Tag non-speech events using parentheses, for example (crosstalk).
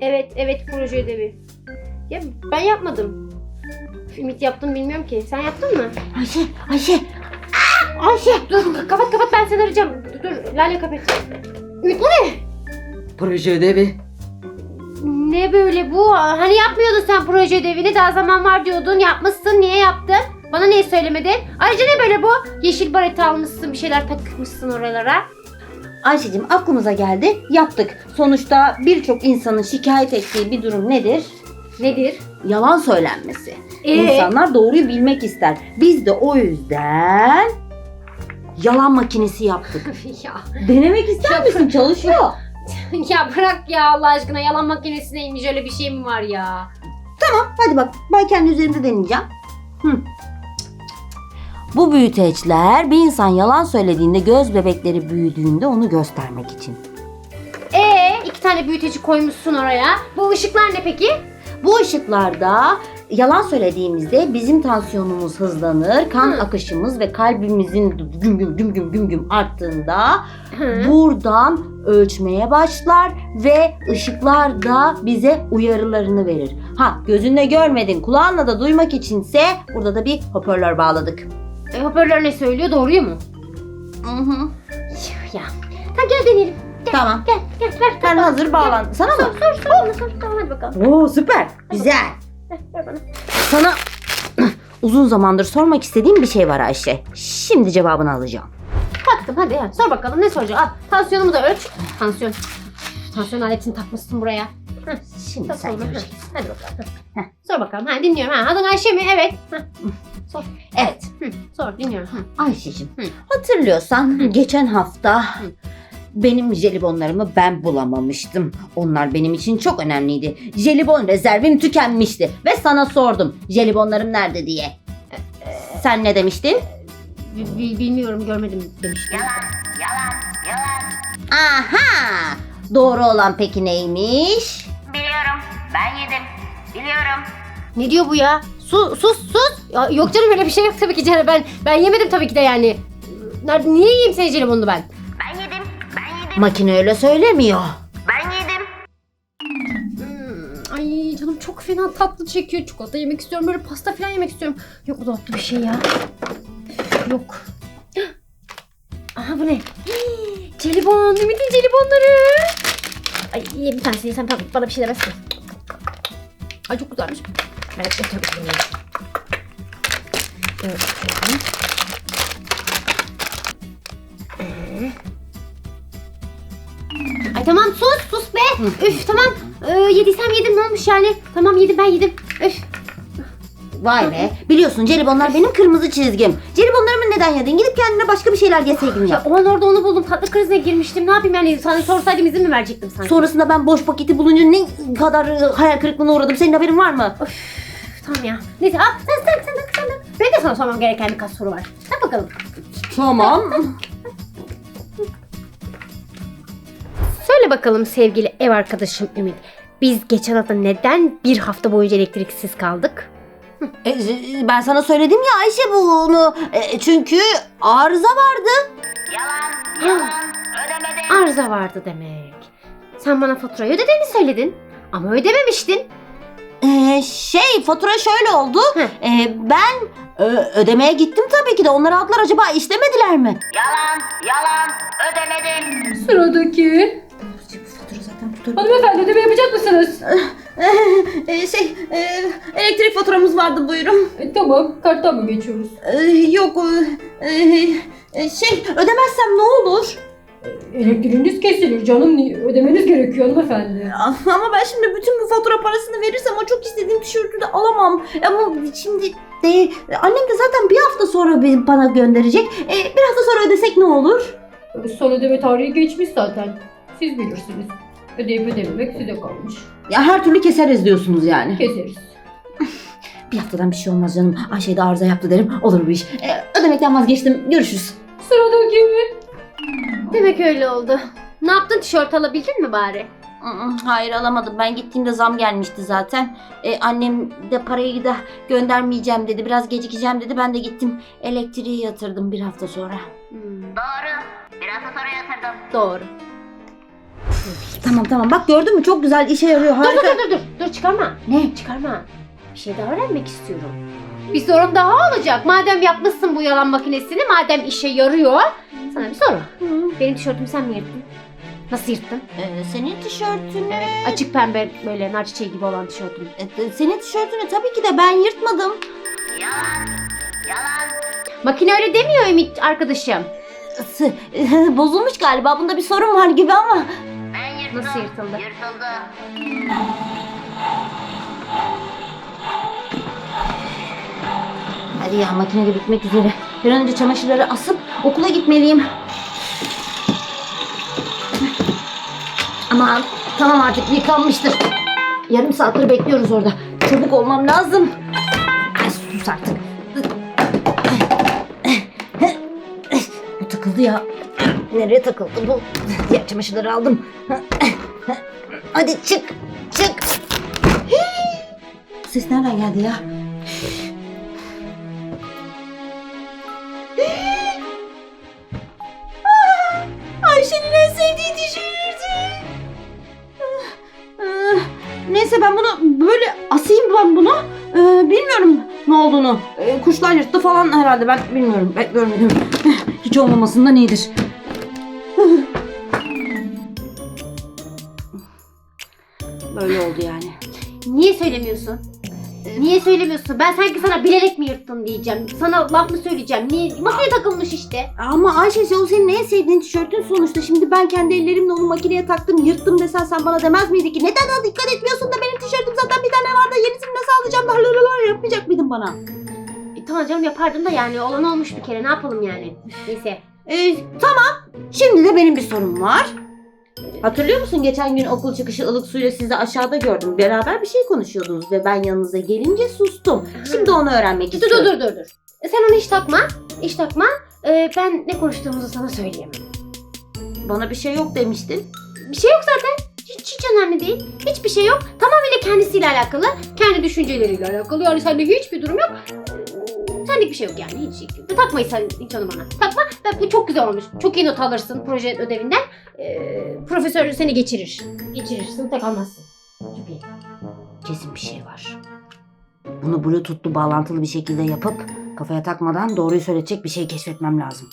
Evet, evet proje ödevi. Ya ben yapmadım. Ümit yaptım bilmiyorum ki. Sen yaptın mı? Ayşe, Ayşe. Ayşe. Dur kapat kapat ben seni arayacağım. Dur, dur Lale kapat. Ümit bu ne? Proje ödevi. Ne böyle bu? Hani yapmıyordun sen proje ödevini daha zaman var diyordun. Yapmışsın. Niye yaptın? Bana niye söylemedin? Ayrıca ne böyle bu? Yeşil baret almışsın bir şeyler takmışsın oralara. Ayşe'cim aklımıza geldi. Yaptık. Sonuçta birçok insanın şikayet ettiği bir durum nedir? Nedir? Yalan söylenmesi. Ee? İnsanlar doğruyu bilmek ister. Biz de o yüzden yalan makinesi yaptık. (laughs) ya, Denemek ister misin? Çalışıyor. (laughs) ya bırak ya Allah aşkına yalan makinesi neymiş öyle bir şey mi var ya? Hadi bak ben kendi üzerimde deneyeceğim. Hı. Bu büyüteçler bir insan yalan söylediğinde göz bebekleri büyüdüğünde onu göstermek için. Ee iki tane büyüteci koymuşsun oraya. Bu ışıklar ne peki? Bu ışıklarda yalan söylediğimizde bizim tansiyonumuz hızlanır, kan Hı. akışımız ve kalbimizin güm güm güm güm güm güm arttığında Hı. buradan ölçmeye başlar ve ışıklar da bize uyarılarını verir. Ha gözünle görmedin, kulağınla da duymak içinse burada da bir hoparlör bağladık. E, hoparlör ne söylüyor? Doğruyu mu? Hı hı. Ya. Ha gel deneyelim. Tamam. Gel gel ver. Ben hazır bağlan. Sana Sor mı? sor sor bana sor. Tamam hadi bakalım. Oo süper. Güzel. Ver, ver bana. Sana (clears throat) uzun zamandır sormak istediğim bir şey var Ayşe. Şimdi cevabını alacağım. Baktım hadi ya. Sor bakalım ne soracak? Al tansiyonumu da ölç. Tansiyon. Tansiyon aletini takmışsın buraya. Şimdi sor sen göreceksin. Hadi bakalım. Heh. Sor bakalım. Ha dinliyorum. Ha adın Ayşe mi? Evet. Heh. Sor. Evet. Hı, sor dinliyorum. Hı. Ayşe'cim Hı. hatırlıyorsan geçen hafta benim jelibonlarımı ben bulamamıştım. Onlar benim için çok önemliydi. Jelibon rezervim tükenmişti ve sana sordum jelibonlarım nerede diye. Sen ne demiştin? Bi- bi- bilmiyorum görmedim demiştim. Aha! Doğru olan peki neymiş? Biliyorum. Ben yedim. Biliyorum. Ne diyor bu ya? Sus sus sus. Ya, yok canım öyle bir şey yok tabii ki canım. Ben ben yemedim tabii ki de yani. Nerede, niye yiyeyim senin jelibonunu ben? Ben yedim. Ben yedim. Makine öyle söylemiyor. Ben yedim. Hmm, ay canım çok fena tatlı çekiyor. Çikolata yemek istiyorum. Böyle pasta falan yemek istiyorum. Yok bu dolapta bir şey ya. Yok. (gasps) Aha bu ne? Hii, (gasps) Jelibon. Ümit'in jelibonları. Ay ye bir tanesini yesem bana bir şey demezsin. Ay çok güzelmiş. Evet yemeyeyim. Evet. Ee. Ay tamam sus sus be. Üf tamam. Ee, yediysem yedim ne olmuş yani. Tamam yedim ben yedim. Üf. Vay be. Biliyorsun jelibonlar benim kırmızı çizgim. Jelibonlarımı neden yedin? Gidip kendine başka bir şeyler yeseydin Ya ya. o an orada onu buldum. Tatlı krizine girmiştim. Ne yapayım yani? Sana sorsaydım izin mi verecektim sanki? Sonrasında ben boş paketi bulunca ne kadar e, hayal kırıklığına uğradım. Senin haberin var mı? Üf, tamam ya. Neyse al sen sen sen sen sen. Benim de sana sormam gereken birkaç soru var. Sen bakalım. Tamam. Söyle bakalım sevgili ev arkadaşım Ümit. Biz geçen hafta neden bir hafta boyunca elektriksiz kaldık? E, e, ben sana söyledim ya Ayşe bunu. E, çünkü arıza vardı. Yalan. Yalan. Ödemedim. Arıza vardı demek. Sen bana faturayı ödediğini söyledin. Ama ödememiştin. E, şey fatura şöyle oldu. Hı. E, ben e, ödemeye gittim tabii ki de. Onlar aldılar acaba işlemediler mi? Yalan. Yalan. Ödemedim. Sıradaki. Fatura zaten fatura. Hanımefendi ödeme yapacak mısınız? E, şey e, elektrik faturamız vardı buyurun. E, tamam. Karttan mı geçiyoruz? E, yok e, e, şey ödemezsem ne olur? Elektriğiniz kesilir canım. Ödemeniz gerekiyor hanımefendi. (laughs) Ama ben şimdi bütün bu fatura parasını verirsem o çok istediğim tişörtü de alamam. Ama şimdi de, annem de zaten bir hafta sonra bana gönderecek. E, bir hafta sonra ödesek ne olur? Son ödeme tarihi geçmiş zaten. Siz bilirsiniz. Ödeyip ödememek size kalmış. Ya her türlü keseriz diyorsunuz yani. Keseriz. (laughs) Bir haftadan bir şey olmaz canım. Ayşe de arıza yaptı derim. Olur bu iş. E, ödemekten vazgeçtim. Görüşürüz. Sıradaki. Demek öyle oldu. Ne yaptın? Tişört alabildin mi bari? Mm, Hayır alamadım. Ben gittiğimde zam gelmişti zaten. E, annem de parayı da göndermeyeceğim dedi. Biraz gecikeceğim dedi. Ben de gittim elektriği yatırdım bir hafta sonra. Hmm, Doğru. Bir hafta sonra yatırdım. doğru. Tamam tamam bak gördün mü çok güzel işe yarıyor Dur dur harika. dur dur dur. Dur çıkarma. Ne? Çıkarma. Bir şey daha öğrenmek istiyorum. Bir sorum daha olacak. Madem yapmışsın bu yalan makinesini, madem işe yarıyor. Sana bir soru. Benim tişörtümü sen mi yırttın? Nasıl yırttın? Ee, senin tişörtünü... Açık pembe böyle nar çiçeği gibi olan tişörtümü. Ee, senin tişörtünü tabii ki de ben yırtmadım. Yalan. Yalan. Makine öyle demiyor Ümit arkadaşım. S- (laughs) Bozulmuş galiba bunda bir sorun var gibi ama. Ben yırttım. Nasıl yırtıldı? Yırtıldı. Hadi ya makine de bitmek üzere. Bir önce çamaşırları asıp okula gitmeliyim. Aman tamam artık yıkanmıştır. Yarım saattir bekliyoruz orada. Çabuk olmam lazım. Ay sus artık. Bu takıldı ya. Nereye takıldı bu? Diğer çamaşırları aldım. Hadi çık. Çık. Ses nereden geldi ya? Neyse ben bunu böyle asayım ben bunu. Ee, bilmiyorum ne olduğunu. Ee, kuşlar yırttı falan herhalde ben bilmiyorum. Ben görmedim. (laughs) Hiç olmamasından iyidir. Böyle oldu yani. Niye söylemiyorsun? Niye söylemiyorsun? Ben sanki sana bilerek mi yırttın diyeceğim. Sana laf mı söyleyeceğim? Niye? Makineye takılmış işte. Ama Ayşe o senin en sevdiğin tişörtün sonuçta. Şimdi ben kendi ellerimle onu makineye taktım, yırttım desen sen bana demez miydin ki? Neden daha dikkat etmiyorsun da benim tişörtüm zaten bir tane vardı. Yenisini nasıl alacağım da hırırırır yapmayacak mıydın bana? E, tamam canım yapardım da yani olan olmuş bir kere. Ne yapalım yani? Neyse. Ee, tamam. Şimdi de benim bir sorum var. Hatırlıyor musun geçen gün okul çıkışı ılık suyla sizi aşağıda gördüm. Beraber bir şey konuşuyordunuz ve ben yanınıza gelince sustum. Şimdi onu öğrenmek Dur dur istiyorum. dur dur dur. E, Sen onu hiç takma. Hiç takma. E, ben ne konuştuğumuzu sana söyleyeyim. Bana bir şey yok demiştin. Bir şey yok zaten. Hiç, hiç önemli değil. Hiçbir şey yok. Tamamıyla kendisiyle alakalı. Kendi düşünceleriyle alakalı. Yani sende hiçbir durum yok. Senlik bir şey yok yani. Hiç, hiç. Takma sen hiç onu bana. Takma. Bu çok güzel olmuş. Çok iyi not alırsın proje ödevinden. Ee, profesör seni geçirir. Geçirirsin. Tek almazsın. Çok iyi. Kesin bir şey var. Bunu bluetooth'lu bağlantılı bir şekilde yapıp kafaya takmadan doğruyu söyletecek bir şey keşfetmem lazım.